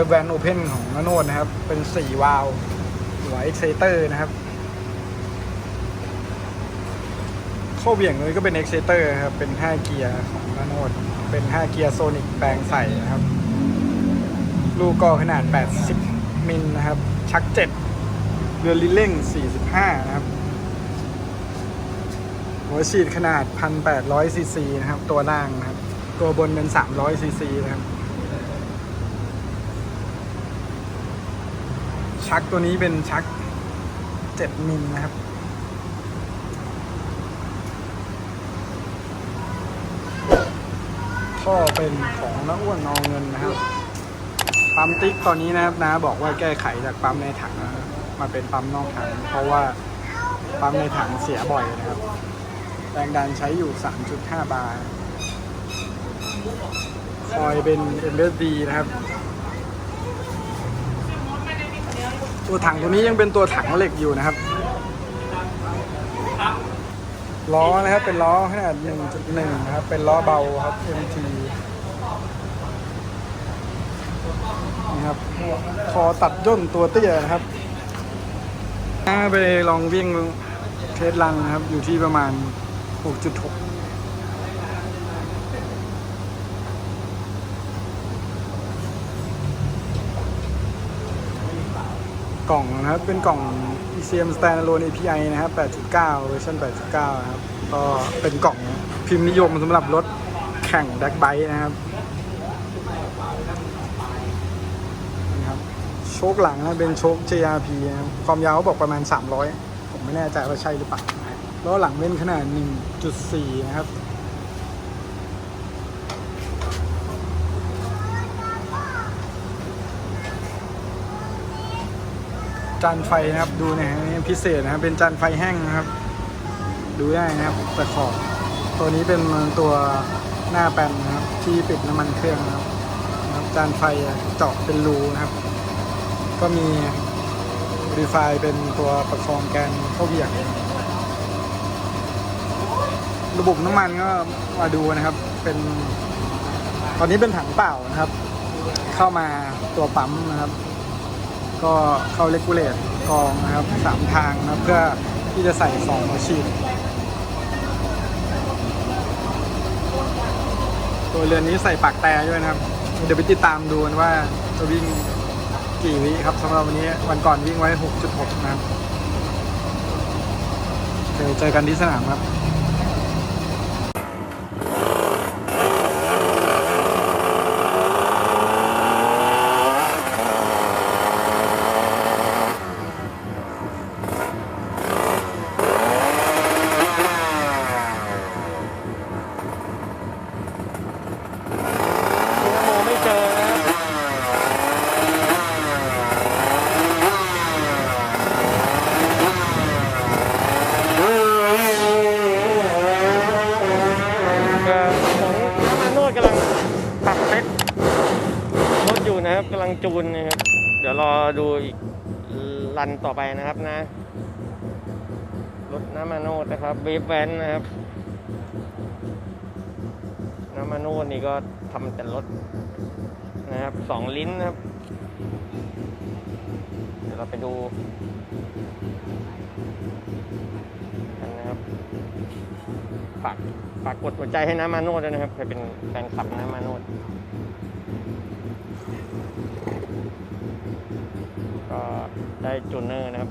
ว็บแวนโอเพนของนโนดนะครับ เป็น 4 วาล์วหัวเอ็กเซเตอร์นะครับ ข้อเบี่ยงเลยก็เป็นเอ็กเซเตอร์ครับ เป็น 5 เกียร์ของนโนดเป็น 5 เกียร์โซนิกแปลงใส่นะครับ ลูกก็ขนาด 80 มิลนะครับ ชัก 7 เรือลิเล่ง 45 นะครับ หัวฉีดขนาด 1,800ซีซีนะครับ ตัวล่างนะครับ ตัวบนเป็น 300ซีซีนะครับ ชักตัวนี้เป็นชัก7มิลนะครับ ท่อเป็นของน้าอ้วนนองเงินนะครับ ปั๊มติ๊กตอนนี้นะครับนะบอกว่าแก้ไขจากปั๊มในถังนะครับมาเป็นปั๊มนอกถัง เพราะว่าปั๊มในถังเสียบ่อยนะครับ แรงดันใช้อยู่ 3.5 บาร์คอยเป็น MSD นะครับ ตัวถังตัวนี้ยังเป็นตัวถังเหล็กอยู่นะครับ ล้อนะครับเป็นล้อขนาด1.1นะครับ เป็นล้อเบาครับ MT นี่ครับคอตัดย่นตัวเตี้ยนะครับถ้าไปลองวิ่งเทสลังนะครับ อยู่ที่ประมาณ 6.6 กล่องนะครับ เป็นกล่อง ECM Standalone API นะครับ 8.9 เวอร์ชัน8.9 นะครับ ก็เป็นกล่องพิมพ์นิยมสำหรับรถแข่งแดกไบค์นะครับนี่ครับ โชคหลังนะเป็นโชค JRP นะครับ ความยาวบอกประมาณ 300 ผมไม่แน่ใจว่าใช่หรือเปล่าล้อหลังเป็นขนาด 1.4 นะครับ จานไฟนะครับดูนะฮะนี่พิเศษนะครับเป็นจานไฟแห้งนะครับ ดูได้นะครับแต่ขอบตัวนี้เป็นตัวหน้าแปนนะครับ ที่ปิดน้ำมันเครื่องนะครับนะครับจานไฟเจาะเป็นรูนะครับ ก็มีรีไฟเป็นตัวประคองแกนเข้าเบี่ยงระบบน้ำมันก็มาดูนะครับ เป็น ตอนนี้เป็นถังเปล่านะครับ เข้ามาตัวปั๊มนะครับ ก็เข้าเลกูเลตกองนะครับสามทางนะเพื่อที่จะใส่สองฉีดตัวเรือนนี้ใส่ปากแต่ด้วยนะครับ เดี๋ยวไปติดตามดูนว่าจะวิ่งกี่วิครับสำหรับวันนี้วันก่อนวิ่งไว้ 6.6 นะครับ เดี๋ยวเจอกันที่สนามครับ โมไม่เจอนะครับเอ่อของน้ำมันนวดกำลังปรับเซ็ตรถอยู่นะครับกำลัง จูนนะครับ เดี๋ยวรอดูอีกรันต่อไปนะครับนะ รถน้ำมันโนดนะครับเวฟแวนนะครับ น้ำมันโนดนี่ก็ทำแต่รถนะครับสองลิ้นนะครับ เดี๋ยวเราไปดูกันนะครับ ฝากฝากกดหัวใจให้น้ำมาโนดด้วยนะครับเคยเป็นแฟนคลับน้ำมาโนด ได้จูเนอร์นะครับ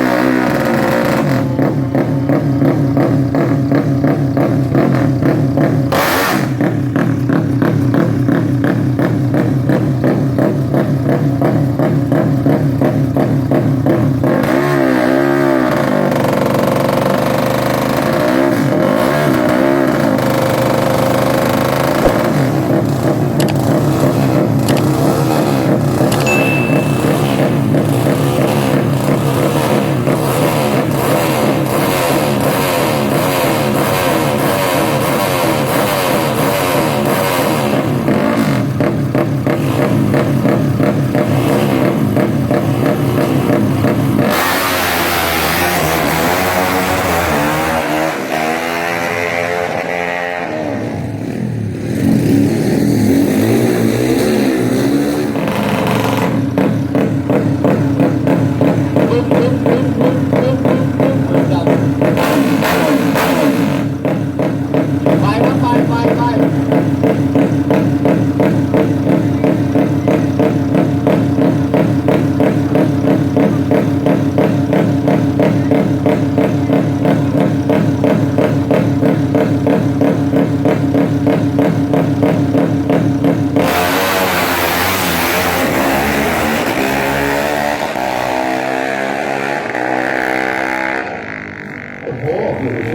โอ้โห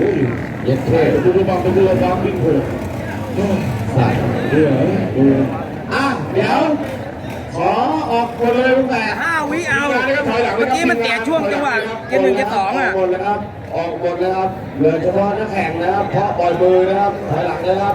เย็ดเท่ดูดูบางดูบางวิ่งโหดใส่เรือดูอะเดี๋ยว ขอออกคนเลยตั้งแต่ห้าวิเอา เมื่อกี้มันแตกช่วงจังหวะเกมหนึ่งเกมสองอะออกหมดเลยครับ ออกหมดเลยครับเหลือเฉพาะนักแข่งนะครับ เพราะปล่อยมือนะครับ ถอยหลังเลยครับ